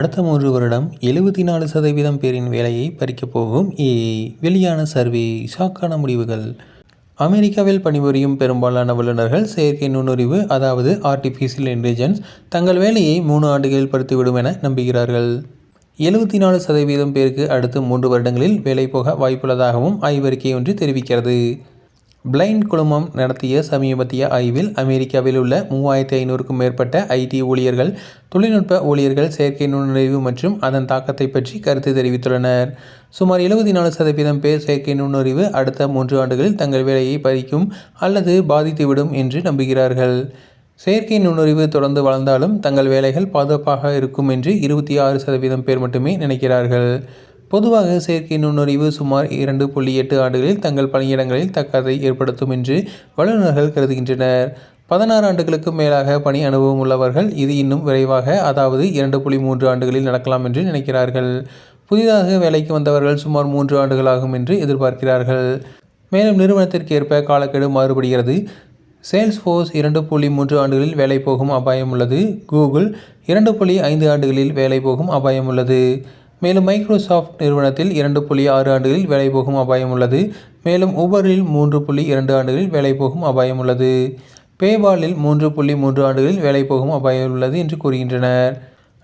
அடுத்த மூன்று வருடம் எழுபத்தி நாலு சதவீதம் பேரின் வேலையை பறிக்கப் போகும் ஏஐ வெளியான சர்வே ஷாக்கான முடிவுகள். அமெரிக்காவில் பணிபுரியும் பெரும்பாலான வல்லுநர்கள் செயற்கை நுண்ணறிவு அதாவது ஆர்டிஃபிஷியல் இன்டெலிஜென்ஸ் தங்கள் வேலையை மூணு ஆண்டுகளில் படுத்திவிடும் என நம்புகிறார்கள். எழுபத்தி நாலு சதவீதம் பேருக்கு அடுத்த மூன்று வருடங்களில் வேலை போக வாய்ப்புள்ளதாகவும் ஆய்வறிக்கை ஒன்று தெரிவிக்கிறது. பிளைண்ட் குழுமம் நடத்திய சமீபத்திய ஆய்வில் அமெரிக்காவில் உள்ள மூவாயிரத்தி ஐநூறுக்கும் மேற்பட்ட ஐடி ஊழியர்கள் தொழில்நுட்ப ஊழியர்கள் செயற்கை நுண்ணறிவு மற்றும் அதன் தாக்கத்தை பற்றி கருத்து தெரிவித்துள்ளனர். சுமார் எழுபத்தி நாலு சதவீதம் பேர் செயற்கை நுண்ணறிவு அடுத்த மூன்று ஆண்டுகளில் தங்கள் வேலையை பறிக்கும் அல்லது பாதித்துவிடும் என்று நம்புகிறார்கள். செயற்கை நுண்ணறிவு தொடர்ந்து வளர்ந்தாலும் தங்கள் வேலைகள் பாதுகாப்பாக இருக்கும் என்று இருபத்தி ஆறு சதவீதம் பேர் மட்டுமே நினைக்கிறார்கள். பொதுவாக செயற்கை நுண்ணறிவு சுமார் இரண்டு புள்ளி எட்டு ஆண்டுகளில் தங்கள் பணியிடங்களில் தக்கதை ஏற்படுத்தும் என்று வல்லுநர்கள் கருதுகின்றனர். பதினாறு ஆண்டுகளுக்கும் மேலாக பணி அனுபவம் உள்ளவர்கள் இது இன்னும் விரைவாக அதாவது இரண்டு புள்ளி மூன்று ஆண்டுகளில் நடக்கலாம் என்று நினைக்கிறார்கள். புதிதாக வேலைக்கு வந்தவர்கள் சுமார் மூன்று ஆண்டுகளாகும் என்று எதிர்பார்க்கிறார்கள். மேலும் நிறுவனத்திற்கு ஏற்ப காலக்கெடு மாறுபடுகிறது. சேல்ஸ் ஃபோர்ஸ் இரண்டு புள்ளி மூன்று ஆண்டுகளில் வேலை போகும் அபாயம் உள்ளது. கூகுள் இரண்டு புள்ளி ஐந்து ஆண்டுகளில் வேலை போகும் அபாயம் உள்ளது. மேலும் மைக்ரோசாஃப்ட் நிறுவனத்தில் இரண்டு புள்ளி ஆறு ஆண்டுகளில் வேலை போகும் அபாயம் உள்ளது. மேலும் உபரில் மூன்று புள்ளி இரண்டு ஆண்டுகளில் வேலை போகும் அபாயம் உள்ளது. பேபாலில் மூன்று புள்ளி மூன்று ஆண்டுகளில் வேலை போகும் அபாயம் உள்ளது என்று கூறுகின்றனர்.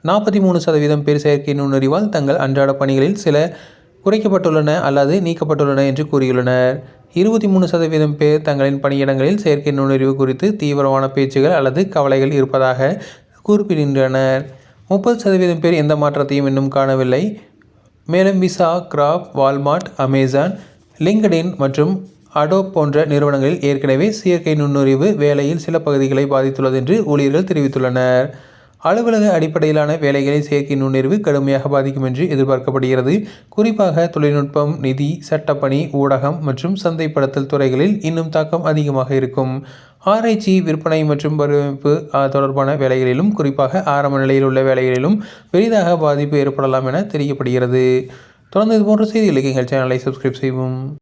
நாற்பத்தி மூணு சதவீதம் பேர் செயற்கை நுண்ணறிவால் தங்கள் அன்றாட பணிகளில் சில குறைக்கப்பட்டுள்ளன அல்லது நீக்கப்பட்டுள்ளன என்று கூறியுள்ளனர். இருபத்தி மூணு சதவீதம் பேர் தங்களின் பணியிடங்களில் செயற்கை நுண்ணறிவு குறித்து தீவிரமான பேச்சுகள் அல்லது கவலைகள் இருப்பதாக குறிப்பிடுகின்றனர். முப்பது சதவீதம் பேர் எந்த மாற்றத்தையும் இன்னும் காணவில்லை. மேலும் Visa Grab Walmart Amazon LinkedIn மற்றும் அடோப் போன்ற நிறுவனங்களில் ஏற்கனவே செயற்கை நுண்ணறிவு வேலையில் சில பகுதிகளை பாதித்துள்ளது என்று ஊழியர்கள் தெரிவித்துள்ளனர். அலுவலக அடிப்படையிலான வேலைகளை செயற்கை நுண்ணறிவு கடுமையாக பாதிக்கும் என்று எதிர்பார்க்கப்படுகிறது. குறிப்பாக தொழில்நுட்பம் நிதி சட்டப்பணி ஊடகம் மற்றும் சந்தைப்படுத்தல் துறைகளில் இன்னும் தாக்கம் அதிகமாக இருக்கும். ஆராய்ச்சி விற்பனை மற்றும் வடிவமைப்பு தொடர்பான வேலைகளிலும் குறிப்பாக ஆரம்ப நிலையில் உள்ள வேலைகளிலும் பெரிதாக பாதிப்பு ஏற்படலாம் என தெரியப்படுகிறது தொடர்ந்து இது போன்ற செய்திகளுக்கு எங்கள் சேனலை சப்ஸ்கிரைப் செய்வோம்